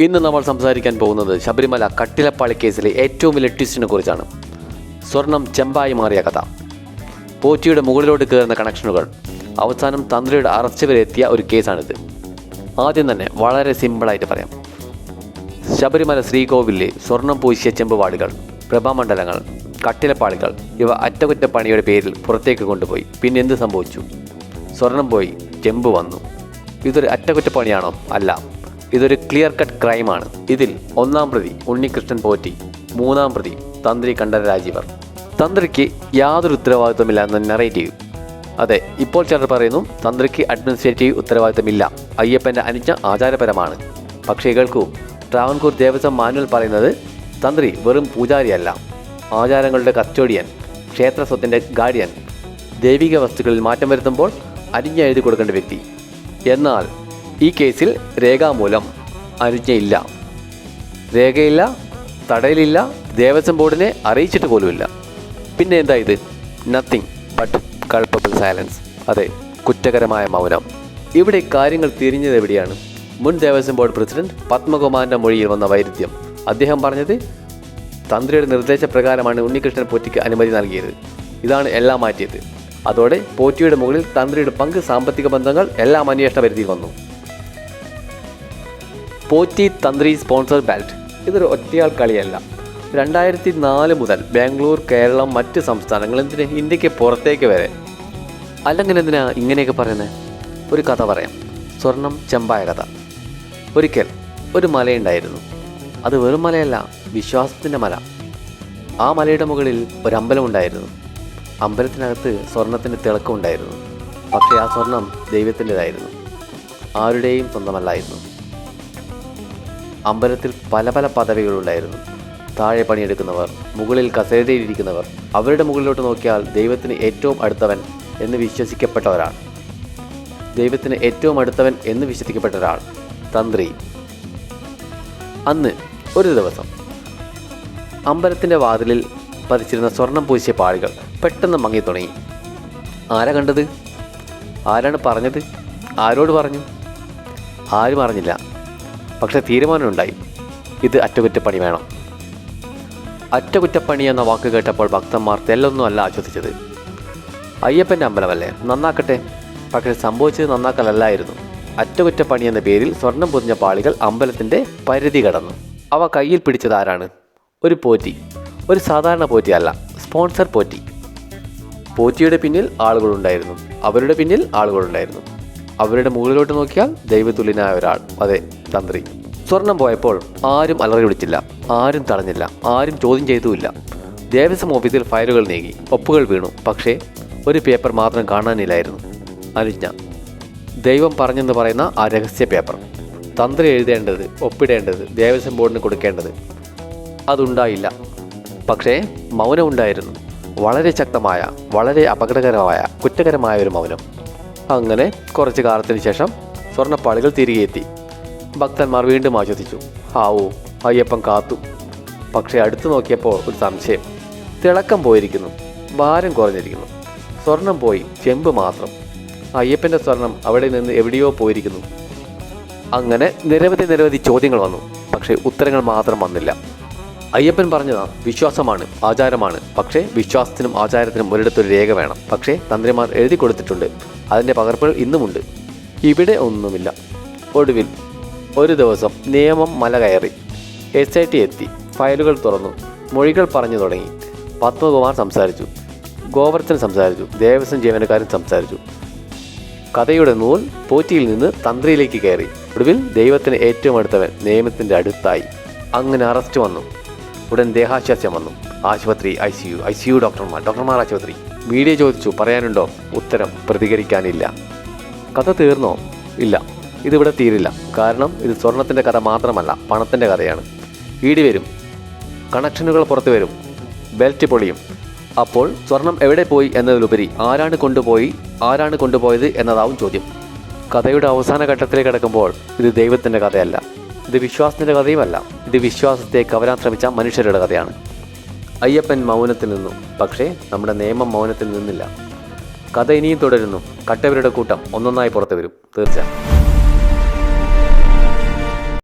ഇന്ന് നമ്മൾ സംസാരിക്കാൻ പോകുന്നത് ശബരിമല കട്ടിലപ്പാളി കേസിലെ ഏറ്റവും വലിയ ട്വിസ്റ്റിനെ കുറിച്ചാണ്. സ്വർണം ചെമ്പായി മാറിയ കഥ. പോറ്റിയുടെ മുകളിലോട്ട് കയറുന്ന കണക്ഷനുകൾ അവസാനം തന്ത്രിയുടെ അറസ്റ്റ് വരെ എത്തിയ ഒരു കേസാണിത്. ആദ്യം തന്നെ വളരെ സിമ്പിളായിട്ട് പറയാം. ശബരിമല ശ്രീകോവിലെ സ്വർണം പൂശിയ ചെമ്പുപാളികൾ പ്രഭാമണ്ഡലങ്ങൾ കട്ടിലപ്പാളികൾ ഇവ അറ്റകുറ്റപ്പണിയുടെ പേരിൽ പുറത്തേക്ക് കൊണ്ടുപോയി. പിന്നെ എന്ത് സംഭവിച്ചു? സ്വർണം പോയി ചെമ്പ് വന്നു. ഇതൊരു അറ്റകുറ്റപ്പണിയാണോ? അല്ല. ഇതൊരു ക്ലിയർ കട്ട് ക്രൈമാണ് ഇതിൽ ഒന്നാം പ്രതി ഉണ്ണികൃഷ്ണൻ പോറ്റി മൂന്നാം പ്രതി തന്ത്രി കണ്ഠര രാജീവർ. തന്ത്രിക്ക് യാതൊരു ഉത്തരവാദിത്വമില്ല എന്ന നറേറ്റീവ് അതെ ഇപ്പോൾ ചിലർ പറയുന്നു തന്ത്രിക്ക് അഡ്മിനിസ്ട്രേറ്റീവ് ഉത്തരവാദിത്തമില്ല അയ്യപ്പന്റെ അനുജ്ഞ ആചാരപരമാണ്. പക്ഷേ കേൾക്കൂ ട്രാവൻകൂർ ദേവസ്വം മാനുവൽ പറയുന്നത് തന്ത്രി വെറും പൂജാരിയല്ല. ആചാരങ്ങളുടെ കച്ചോടിയൻ ക്ഷേത്ര സ്വത്തിന്റെ ഗാർഡിയൻ ദൈവിക വസ്തുക്കളിൽ മാറ്റം വരുത്തുമ്പോൾ അനുജ്ഞ എഴുതി കൊടുക്കേണ്ട വ്യക്തി. എന്നാൽ ഈ കേസിൽ രേഖാമൂലം അനുജ്ഞയില്ല. രേഖയില്ല തടയലില്ല ദേവസ്വം ബോർഡിനെ അറിയിച്ചിട്ട് പോലുമില്ല. പിന്നെ എന്താ ഇത്? നത്തിങ് ബട്ട് കൾപ്പബിൾ സൈലൻസ് അതെ കുറ്റകരമായ മൗനം. ഇവിടെ കാര്യങ്ങൾ തിരിഞ്ഞത് എവിടെയാണ്? മുൻ ദേവസ്വം ബോർഡ് പ്രസിഡന്റ് പത്മകുമാറിന്റെ മൊഴിയിൽ വന്ന വൈരുദ്ധ്യം. അദ്ദേഹം പറഞ്ഞത് തന്ത്രിയുടെ നിർദ്ദേശപ്രകാരമാണ് ഉണ്ണികൃഷ്ണൻ പോറ്റിക്ക് അനുമതി നൽകിയത്. ഇതാണ് എല്ലാം മാറ്റിയത്. അതോടെ പോറ്റിയുടെ മുകളിൽ തന്ത്രിയുടെ പങ്ക് സാമ്പത്തിക ബന്ധങ്ങൾ എല്ലാം അന്വേഷണ പരിധിയിൽ വന്നു. പോറ്റി തന്ത്രി സ്പോൺസർ ബാൽറ്റ്. ഇതൊരു ഒറ്റയാൾ കളിയല്ല. രണ്ടായിരത്തി നാല് മുതൽ ബാംഗ്ലൂർ കേരളം മറ്റ് സംസ്ഥാനങ്ങൾ എന്തിന് ഇന്ത്യയ്ക്ക് പുറത്തേക്ക് വരെ. അല്ലെങ്കിൽ എന്തിനാ ഇങ്ങനെയൊക്കെ പറയുന്നത് ഒരു കഥ പറയാം. സ്വർണം ചെമ്പായ കഥ. ഒരിക്കൽ ഒരു മലയുണ്ടായിരുന്നു. അത് വെറും മലയല്ല വിശ്വാസത്തിന്റെ മല. ആ മലയുടെ മുകളിൽ ഒരമ്പലമുണ്ടായിരുന്നു അമ്പലത്തിനകത്ത് സ്വർണത്തിന്റെ തിളക്കമുണ്ടായിരുന്നു പക്ഷേ ആ സ്വർണം ദൈവത്തിന്റെതായിരുന്നു ആരുടെയും സ്വന്തമല്ലായിരുന്നു. അമ്പലത്തിൽ പല പല പദവികളുണ്ടായിരുന്നു. താഴെ പണിയെടുക്കുന്നവർ മുകളിൽ കസേരയിലിരിക്കുന്നവർ അവരുടെ മുകളിലോട്ട് നോക്കിയാൽ ദൈവത്തിന് ഏറ്റവും അടുത്തവൻ എന്ന് വിശ്വസിക്കപ്പെട്ട ഒരാൾ ദൈവത്തിന് ഏറ്റവും അടുത്തവൻ എന്ന് വിശ്വസിക്കപ്പെട്ട ഒരാൾ തന്ത്രി. അന്ന് ഒരു ദിവസം അമ്പലത്തിന്റെ വാതിലിൽ പതിച്ചിരുന്ന സ്വർണം പൂശിയ പാളികൾ പെട്ടെന്ന് മങ്ങി തുടങ്ങി ആരാ കണ്ടത്? ആരാണ് പറഞ്ഞത്? ആരോട് പറഞ്ഞു? ആരും അറിഞ്ഞില്ല. പക്ഷെ തീരുമാനമുണ്ടായി. ഇത് അറ്റകുറ്റപ്പണി വേണം. അറ്റകുറ്റപ്പണി എന്ന വാക്ക് കേട്ടപ്പോൾ ഭക്തന്മാർ തെല്ലൊന്നും അല്ല ആശ്വസിച്ചത്. അയ്യപ്പന്റെ അമ്പലമല്ലേ? നന്നാക്കട്ടെ. പക്ഷെ സംഭവിച്ചത് നന്നാക്കലല്ലായിരുന്നു. അറ്റകുറ്റപ്പണി എന്ന പേരിൽ സ്വർണം പൊതിഞ്ഞ പാളികൾ അമ്പലത്തിന്റെ പരിധി കടന്നു. അവ കയ്യിൽ പിടിച്ചത് ആരാണ്? ഒരു പോറ്റി. ഒരു സാധാരണ പോറ്റിയല്ല സ്പോൺസർ പോറ്റി. പോറ്റിയുടെ പിന്നിൽ ആളുകളുണ്ടായിരുന്നു. അവരുടെ പിന്നിൽ ആളുകളുണ്ടായിരുന്നു. അവരുടെ മുകളിലോട്ട് നോക്കിയാൽ ദൈവതുല്യനായ ഒരാൾ. അതെ തന്ത്രി. സ്വർണം പോയപ്പോൾ ആരും അലറി വിളിച്ചില്ല ആരും തടഞ്ഞില്ല ആരും ചോദ്യം ചെയ്തുമില്ല. ദേവസ്വം ഓഫീസിൽ ഫയലുകൾ നീങ്ങി ഒപ്പുകൾ വീണു. പക്ഷേ ഒരു പേപ്പർ മാത്രം കാണാനില്ലായിരുന്നു. അനുജ്ഞ. ദൈവം പറഞ്ഞെന്ന് പറയുന്ന ആ രഹസ്യ പേപ്പർ. തന്ത്രി എഴുതേണ്ടത് ഒപ്പിടേണ്ടത് ദേവസ്വം ബോർഡിന് കൊടുക്കേണ്ടത്. അതുണ്ടായില്ല. പക്ഷേ മൗനം ഉണ്ടായിരുന്നു. വളരെ ശക്തമായ വളരെ അപകടകരമായ കുറ്റകരമായ ഒരു മൗനം. അങ്ങനെ കുറച്ച് കാലത്തിന് ശേഷം സ്വർണപ്പാളികൾ തിരികെ എത്തി ഭക്തന്മാർ വീണ്ടും ആശ്വസിച്ചു. ഹാവോ അയ്യപ്പൻ കാത്തു. പക്ഷേ അടുത്തു നോക്കിയപ്പോൾ ഒരു സംശയം. തിളക്കം പോയിരിക്കുന്നു. ഭാരം കുറഞ്ഞിരിക്കുന്നു. സ്വർണം പോയി ചെമ്പ് മാത്രം. അയ്യപ്പന്റെ സ്വർണം അവിടെ നിന്ന് എവിടെയോ പോയിരിക്കുന്നു. അങ്ങനെ നിരവധി നിരവധി ചോദ്യങ്ങൾ വന്നു. പക്ഷേ ഉത്തരങ്ങൾ മാത്രം വന്നില്ല. അയ്യപ്പൻ പറഞ്ഞതാ വിശ്വാസമാണ് ആചാരമാണ്. പക്ഷേ വിശ്വാസത്തിനും ആചാരത്തിനും ഒരിടത്തൊരു രേഖ വേണം. പക്ഷേ തന്ത്രിമാർ എഴുതി കൊടുത്തിട്ടുണ്ട്. അതിന്റെ പകർപ്പുകൾ ഇന്നുമുണ്ട്. ഇവിടെ ഒന്നുമില്ല. ഒടുവിൽ ഒരു ദിവസം നിയമം മല കയറി. എസ് ഐ ടി എത്തി. ഫയലുകൾ തുറന്നു. മൊഴികൾ പറഞ്ഞു തുടങ്ങി. പത്മകുമാർ സംസാരിച്ചു. ഗോവർദ്ധൻ സംസാരിച്ചു. ദേവസ്വം ജീവനക്കാരൻ സംസാരിച്ചു. കഥയുടെ നൂൽ പോറ്റിയിൽ നിന്ന് തന്ത്രിയിലേക്ക് കയറി. ഒടുവിൽ ദൈവത്തിന് ഏറ്റവും അടുത്തവൻ നിയമത്തിന്റെ അടുത്തായി. അങ്ങനെ അറസ്റ്റ് വന്നു. ഉടൻ ദേഹാശ്വാസം വന്നു. ആശുപത്രി I C U I C U ഡോക്ടർമാർ ഡോക്ടർമാർ ആശുപത്രി. മീഡിയ ചോദിച്ചു പറയാനുണ്ടോ? ഉത്തരം പ്രതികരിക്കാനില്ല. കഥ തീർന്നോ? ഇല്ല. ഇതിവിടെ തീരില്ല. കാരണം ഇത് സ്വർണത്തിന്റെ കഥ മാത്രമല്ല പണത്തിന്റെ കഥയാണ്. ഈടി വരും. കണക്ഷനുകൾ പുറത്തു വരും. ബെൽറ്റ് പൊളിയും. അപ്പോൾ സ്വർണം എവിടെ പോയി എന്നതിലുപരി ആരാണ് കൊണ്ടുപോയി ആരാണ് കൊണ്ടുപോയത് എന്നതാവും ചോദ്യം. കഥയുടെ അവസാന ഘട്ടത്തിലേക്ക് കിടക്കുമ്പോൾ ഇത് ദൈവത്തിന്റെ കഥയല്ല. ഇത് വിശ്വാസത്തിന്റെ കഥയുമല്ല. ഇത് വിശ്വാസത്തെ കവരാൻ ശ്രമിച്ച മനുഷ്യരുടെ കഥയാണ്. അയ്യപ്പൻ മൗനത്തിൽ നിന്നു. പക്ഷേ നമ്മുടെ നിയമം മൗനത്തിൽ നിന്നില്ല. കഥ ഇനിയും തുടരുന്നു. കട്ടവരുടെ കൂട്ടം ഒന്നൊന്നായി പുറത്തു വരും. തീർച്ച